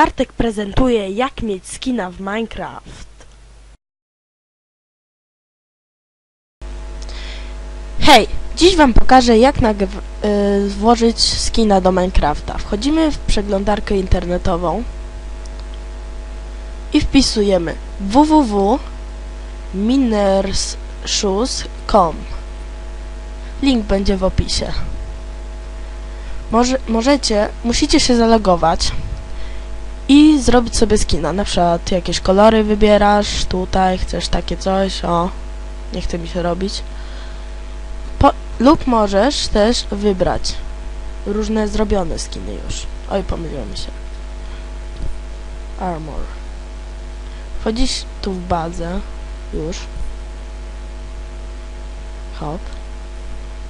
Bartek prezentuje jak mieć skina w Minecraft. Hej, dziś wam pokażę jak y, włożyć skina do Minecrafta. Wchodzimy w przeglądarkę internetową i wpisujemy www.minersshoes.com Link będzie w opisie. Może, możecie, musicie się zalogować i zrobić sobie skina. Na przykład jakieś kolory wybierasz, tutaj chcesz takie coś, o, nie chce mi się robić. Po, lub możesz też wybrać różne zrobione skiny już. Oj, pomyliłem się. Armor. Wchodzisz tu w bazę, już. Hop.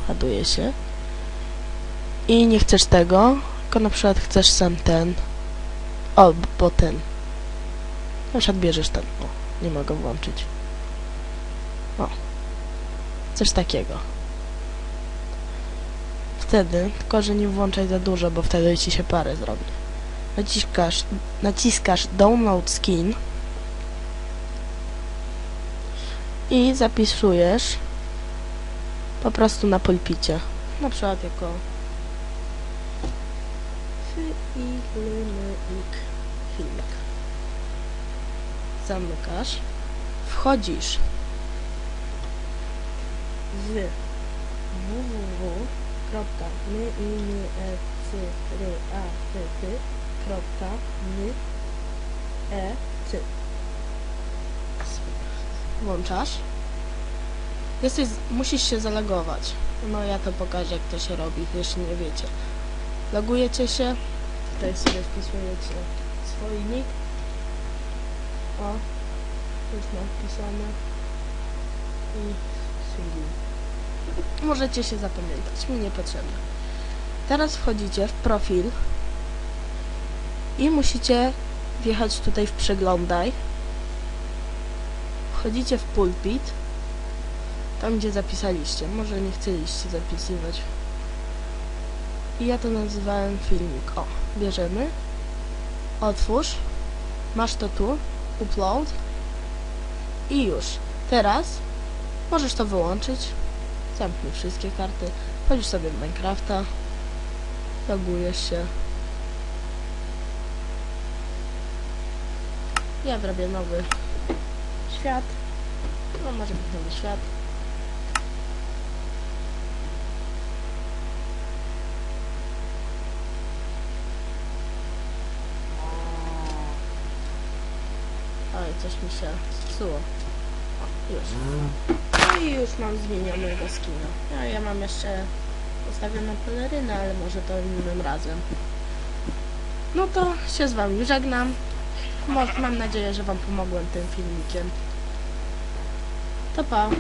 Ładuje się. I nie chcesz tego, tylko na przykład chcesz sam ten. O, b- bo ten. Na przykład bierzesz ten. O, nie mogę włączyć. O. Coś takiego. Wtedy, tylko że nie włączaj za dużo, bo wtedy ci się parę zrobi. Naciskasz, naciskasz download skin i zapisujesz po prostu na pulpicie. Na przykład jako filmik. Filmik. Zamykasz. Wchodzisz z www.myinecryat.my Włączasz. Jesteś, musisz się zalogować. No ja to pokażę jak to się robi, jeśli nie wiecie. Logujecie się, tutaj sobie wpisujecie swój nick. O, już mam wpisane. I single. Możecie się zapamiętać, mi niepotrzebne. Teraz wchodzicie w profil i musicie wjechać tutaj w przeglądaj. Wchodzicie w pulpit, tam gdzie zapisaliście. Może nie chcieliście zapisywać. I ja to nazywałem filmik. O, bierzemy. Otwórz. Masz to tu. Upload. I już. Teraz możesz to wyłączyć. Zamknij wszystkie karty. Wchodzisz sobie w Minecrafta. Logujesz się. Ja zrobię nowy świat. No może być nowy świat. Oj, coś mi się zepsuło. O, już. No i już mam zmienionego skina. No ja mam jeszcze ustawioną pelerynę, ale może to innym razem. No to się z wami żegnam. Mam nadzieję, że wam pomogłem tym filmikiem. To pa.